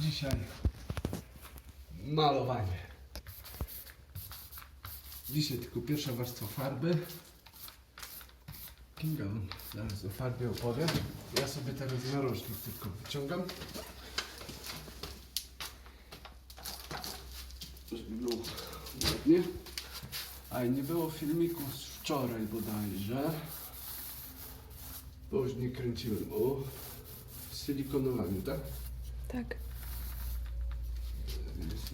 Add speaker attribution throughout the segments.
Speaker 1: Dzisiaj malowanie. Dzisiaj tylko pierwsza warstwa farby. Kinga zaraz o farbie opowiem. Ja sobie teraz narożnik tylko wyciągam. Żeby było ładnie. A nie było filmiku z wczoraj bodajże. Bo już nie kręciłem. O, silikonowaniu, tak?
Speaker 2: Tak.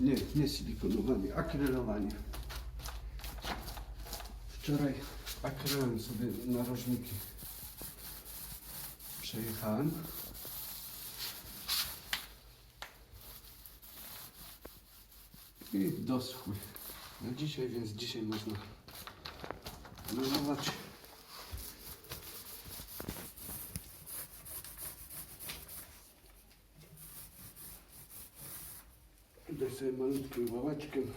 Speaker 1: Nie, nie silikonowanie, akrylowanie. Wczoraj akrylem sobie narożniki przejechałem. I doschły na dzisiaj, więc dzisiaj można malować. Tutaj sobie malutkim wałeczkiem.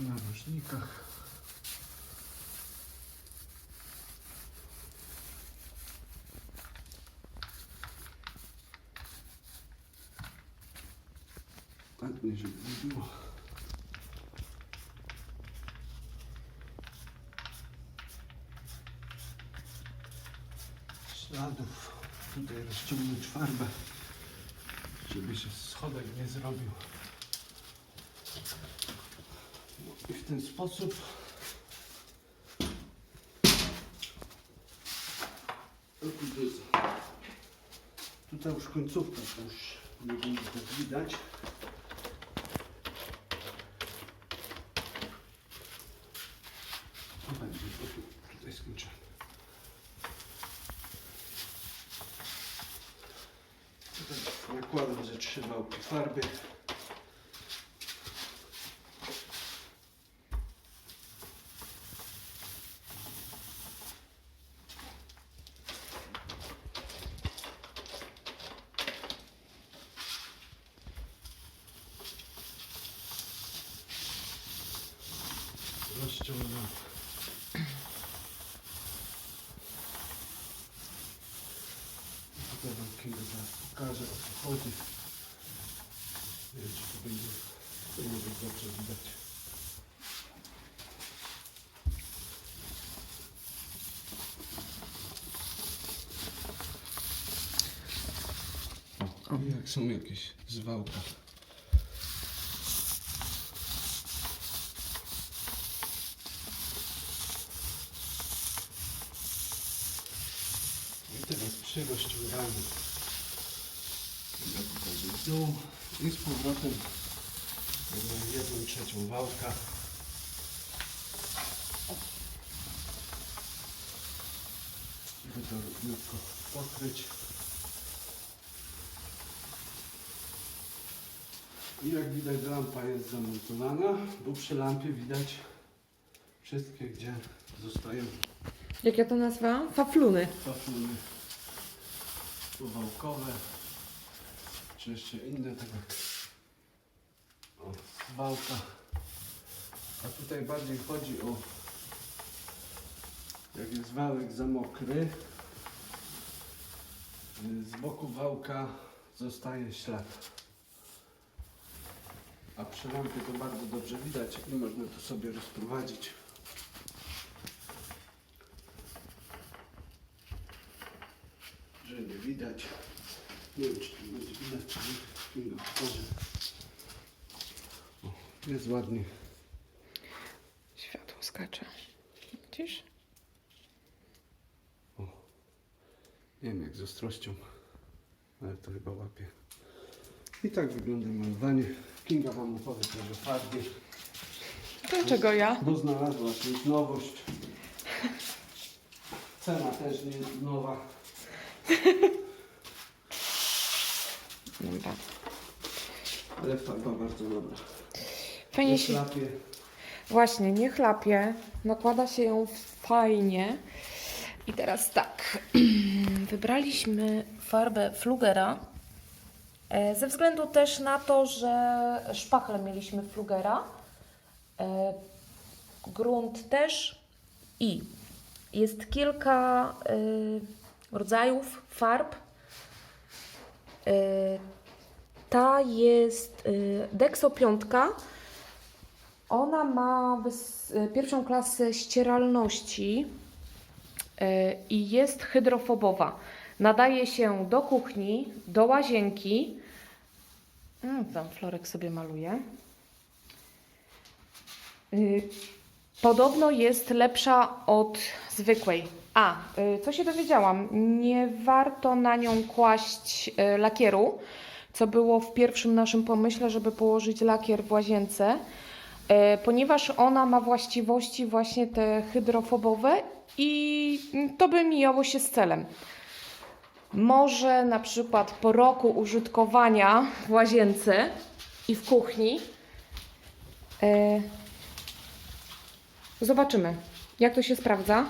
Speaker 1: Na rożnikach. Ładnie, żeby nie było. Śladów. Tutaj rozciągnąć farbę, żeby się schodek nie zrobił. No I w ten sposób O, tu jest- Tutaj już końcówka, to już nie będzie tak widać. Tu będzie, o, tu, tutaj skończyłem. Nakładam ze trzy wałki farby. Rozciągam. Tutaj wam kilka pokażę o co chodzi. Nie wiem, czy to będzie, to nie będzie dobrze widać. O, jak są jakieś zwałka. I teraz przy rozciąganiu ja pokażę w dół i z powrotem jedną trzecią wałka. Żeby to równiutko pokryć. I jak widać lampa jest zamontowana, bo przy lampie widać wszystkie, gdzie zostają
Speaker 2: Jak ja to nazwałam? Fafluny.
Speaker 1: Pafuny uwałkowe, czy jeszcze inne, jak o, wałka. A tutaj bardziej chodzi o, jak jest wałek za mokry, z boku wałka zostaje ślad. A przy lampie to bardzo dobrze widać i można to sobie rozprowadzić. że nie widać. Nie wiem, czy to będzie widać, czy nie. Nie otworzę. O, Jest ładnie.
Speaker 2: Światło skacze. Widzisz?
Speaker 1: Nie wiem jak z ostrością, ale to chyba łapie. I tak wygląda malowanie. Kinga Wam opowie o farbie,
Speaker 2: Dlaczego ja?
Speaker 1: bo znalazła jakąś nowość. Cena też nie jest nowa.
Speaker 2: Dobra.
Speaker 1: Ale farba bardzo dobra.
Speaker 2: Fajnie
Speaker 1: Nie
Speaker 2: się...
Speaker 1: szlapie.
Speaker 2: Właśnie, nie chlapie. Nakłada się ją fajnie. I teraz tak. Wybraliśmy farbę Flugera. e, Ze względu też na to, że szpachle mieliśmy Flugera. e, Grunt też i jest kilka y, rodzajów farb. Y, ta jest y, Dexo piątka. Ona ma y, pierwszą klasę ścieralności i jest hydrofobowa. Nadaje się do kuchni, do łazienki. Mm, tam Florek sobie maluje. Podobno jest lepsza od zwykłej. A, y, co się dowiedziałam? Nie warto na nią kłaść y, lakieru, co było w pierwszym naszym pomyśle, żeby położyć lakier w łazience, y, ponieważ ona ma właściwości właśnie te hydrofobowe i to by mijało się z celem. Może na przykład po roku użytkowania w łazience i w kuchni Zobaczymy, jak to się sprawdza.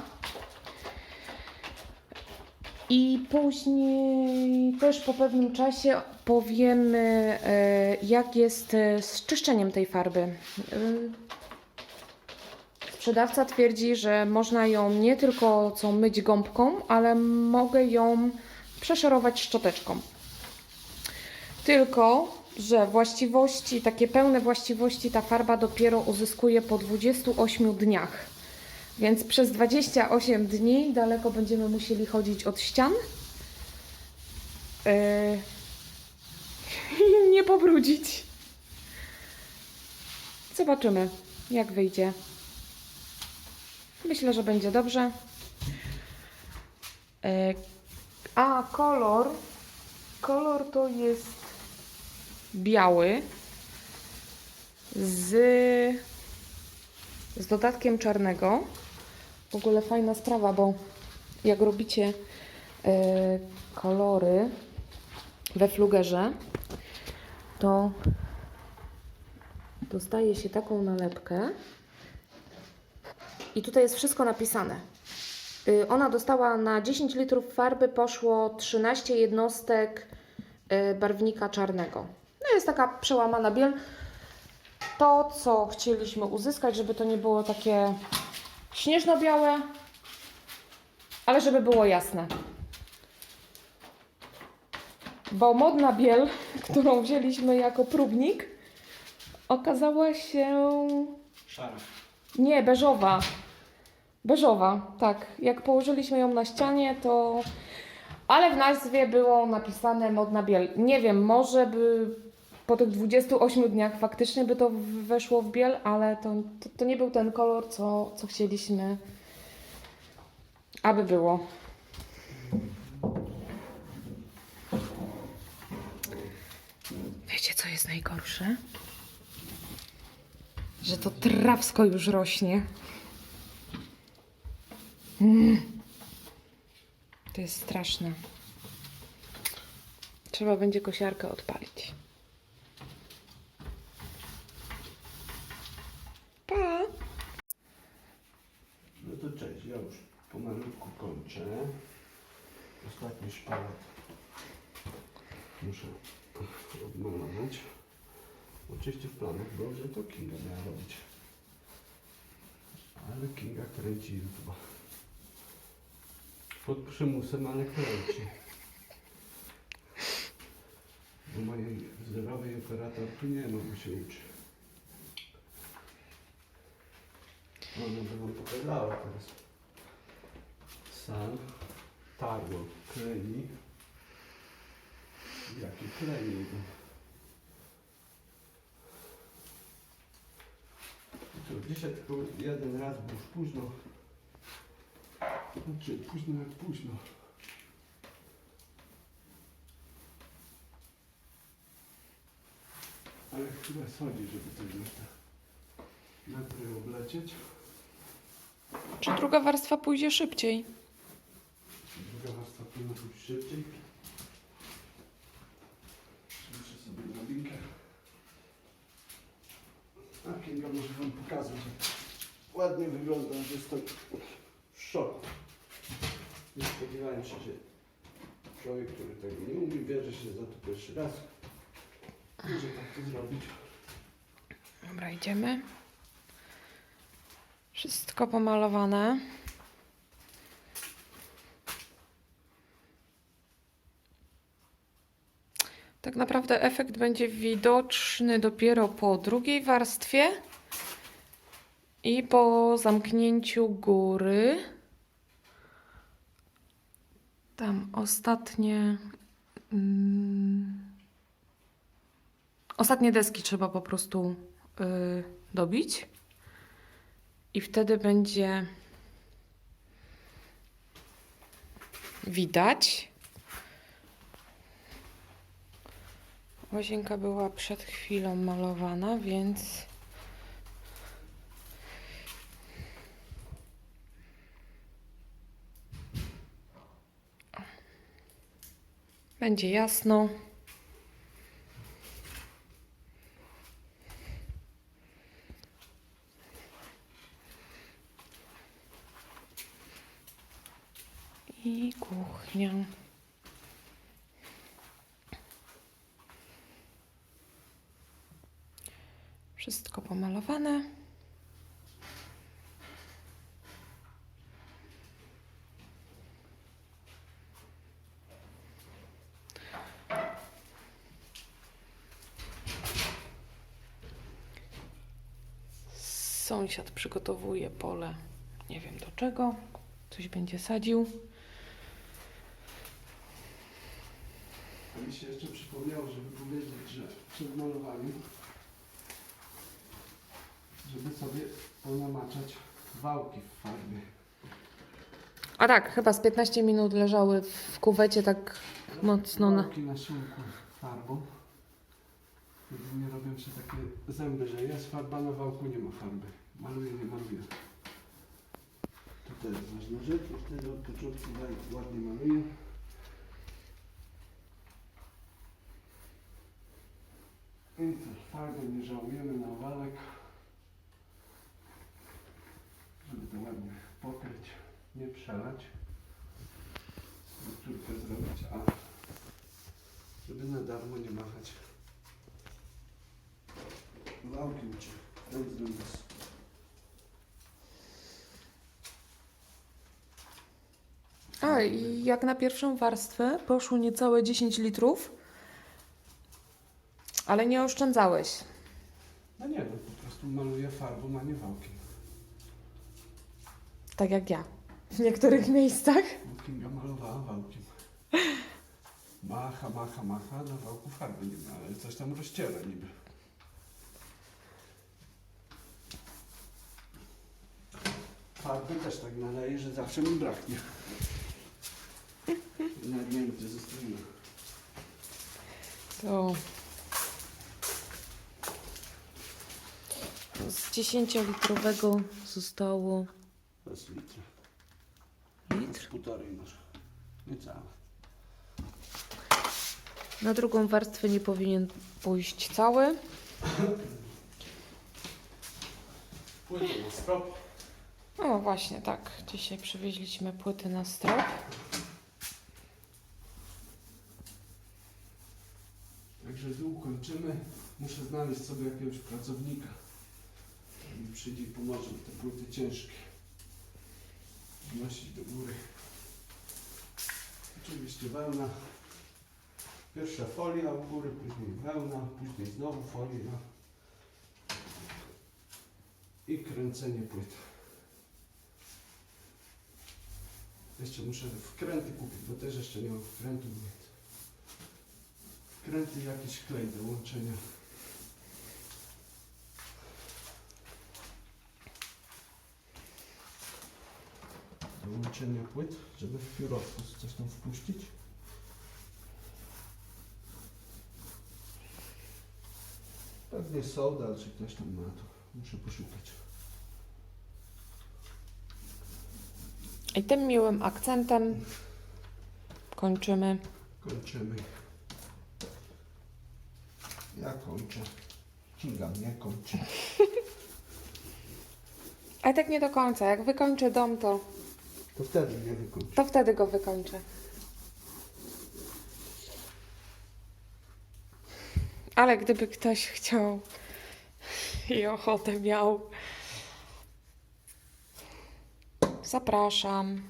Speaker 2: I później też po pewnym czasie powiemy, e, jak jest e, z czyszczeniem tej farby. E, Sprzedawca twierdzi, że można ją nie tylko co myć gąbką, ale mogę ją przeszorować szczoteczką. Tylko, że właściwości, takie pełne właściwości ta farba dopiero uzyskuje po 28 dniach. Więc przez 28 dni daleko będziemy musieli chodzić od ścian. Yy, nie pobrudzić. Zobaczymy, jak wyjdzie. Myślę, że będzie dobrze. Yy, a kolor. Kolor to jest biały z, z dodatkiem czarnego. W ogóle fajna sprawa, bo jak robicie e, kolory we flugerze, to dostaje się taką nalepkę i tutaj jest wszystko napisane. Y, Ona dostała na 10 litrów farby poszło 13 jednostek y, barwnika czarnego. No jest taka przełamana biel. To, co chcieliśmy uzyskać, żeby to nie było takie śnieżno-białe, ale żeby było jasne. Bo modna biel, którą wzięliśmy jako próbnik, okazała się
Speaker 1: Szara.
Speaker 2: nie, beżowa. Beżowa, tak. Jak położyliśmy ją na ścianie, to. Ale w nazwie było napisane modna biel. Nie wiem, może by po tych 28 dniach faktycznie by to weszło w biel, ale to, to, to nie był ten kolor, co, co chcieliśmy, aby było. Wiecie, co jest najgorsze? Że to trawsko już rośnie. Mm. To jest straszne. Trzeba będzie kosiarkę odpalić. Pa!
Speaker 1: No to cześć, ja już pomalutku kończę. Ostatni szpalat muszę odmalować. Oczywiście w planach było, że to Kinga miała robić. Ale Kinga kręci YouTube. Pod przymusem, ale kręci. Bo mojej wzorowej operatorki nie bo się uczy. Ona by wam pokazała teraz. Sam tarło klei. Jaki klei. To dzisiaj tylko jeden raz, bo już późno. Znaczy późno jak późno. Ale chyba schodzi, żeby coś na najpierw oblecieć.
Speaker 2: Czy druga warstwa pójdzie szybciej?
Speaker 1: Druga powinna być szybciej. Muszę sobie drabinkę. A może Wam pokazać, jak ładnie wygląda, że jestem w szoku. Nie spodziewałem się, że człowiek, który tego nie umie, bierze się za to pierwszy raz. Może tak to zrobić.
Speaker 2: Dobra, idziemy. Wszystko pomalowane. Tak naprawdę efekt będzie widoczny dopiero po drugiej warstwie i po zamknięciu góry. Tam ostatnie. Mm, ostatnie deski trzeba po prostu y, dobić. I wtedy będzie widać. Łazienka była przed chwilą malowana, więc będzie jasno. I kuchnia. Wszystko pomalowane. Sąsiad przygotowuje pole, nie wiem do czego. Coś będzie sadził.
Speaker 1: A mi się jeszcze przypomniało, żeby powiedzieć, że przed malowaniem, żeby sobie ponamaczać wałki w farbie.
Speaker 2: A tak, chyba z 15 minut leżały w kuwecie tak mocno na...
Speaker 1: Wałki na siłku farbą. Nie robią się takie zęby, że jest farba na wałku, nie ma farby. Maluje, nie maluje. To też ważna rzecz, i wtedy od początku ładnie maluje. I też farby nie żałujemy na owalek. Żeby to ładnie pokryć, nie przelać. Strukturkę zrobić, a żeby na darmo nie machać. Wałki uciekł. Ten zrobił.
Speaker 2: A, i jak na pierwszą warstwę poszło niecałe 10 litrów, ale nie oszczędzałeś.
Speaker 1: No nie, no po prostu maluje farbą, a nie wałkiem.
Speaker 2: Tak jak ja. W niektórych miejscach.
Speaker 1: Bo Kinga malowała wałkiem. Macha, macha, macha, na wałku farby nie ma, ale coś tam rozciera niby. Farby też tak naleje, że zawsze mi braknie. I Nawet nie wiem, gdzie zostawiłem.
Speaker 2: To z 10-litrowego zostało
Speaker 1: To jest litr.
Speaker 2: litr.
Speaker 1: Z półtorej może. Niecałe.
Speaker 2: Na drugą warstwę nie powinien pójść cały.
Speaker 1: Płyty na strop.
Speaker 2: O, właśnie tak. Dzisiaj przywieźliśmy płyty na strop.
Speaker 1: Także dół kończymy. Muszę znaleźć sobie jakiegoś pracownika. Mi przyjdzie i pomoże te płyty ciężkie. Wnosić do góry. Oczywiście wełna. Pierwsza folia u góry, później wełna, później znowu folia. I kręcenie płyt. Jeszcze muszę wkręty kupić, bo też jeszcze nie mam wkrętu, wkręty jakiś klej do łączenia. Do łączenia płyt, żeby w piórowku coś tam wpuścić. Pewnie soda, czy ktoś tam ma to. Muszę poszukać.
Speaker 2: I tym miłym akcentem kończymy.
Speaker 1: Kończymy. Ja kończę. Kinga mnie kończy.
Speaker 2: Ale tak nie do końca. Jak wykończę dom, to,
Speaker 1: To wtedy mnie wykończy.
Speaker 2: to wtedy go wykończę. Ale gdyby ktoś chciał i ochotę miał, zapraszam.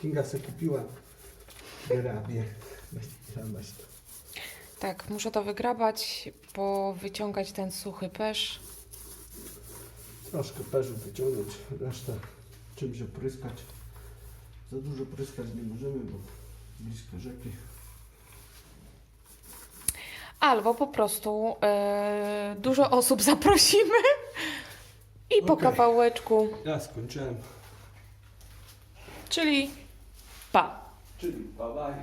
Speaker 1: Kinga se kupiła Zamiast
Speaker 2: Tak, muszę to wygrabać, powyciągać ten suchy pesz.
Speaker 1: troszkę perzu wyciągnąć, resztę czymś opryskać. Za dużo pryskać nie możemy, bo blisko rzeki.
Speaker 2: Albo po prostu e, dużo osób zaprosimy i po
Speaker 1: Okej.
Speaker 2: kawałeczku,
Speaker 1: Ja skończyłem,
Speaker 2: czyli pa.
Speaker 1: czyli bye bye.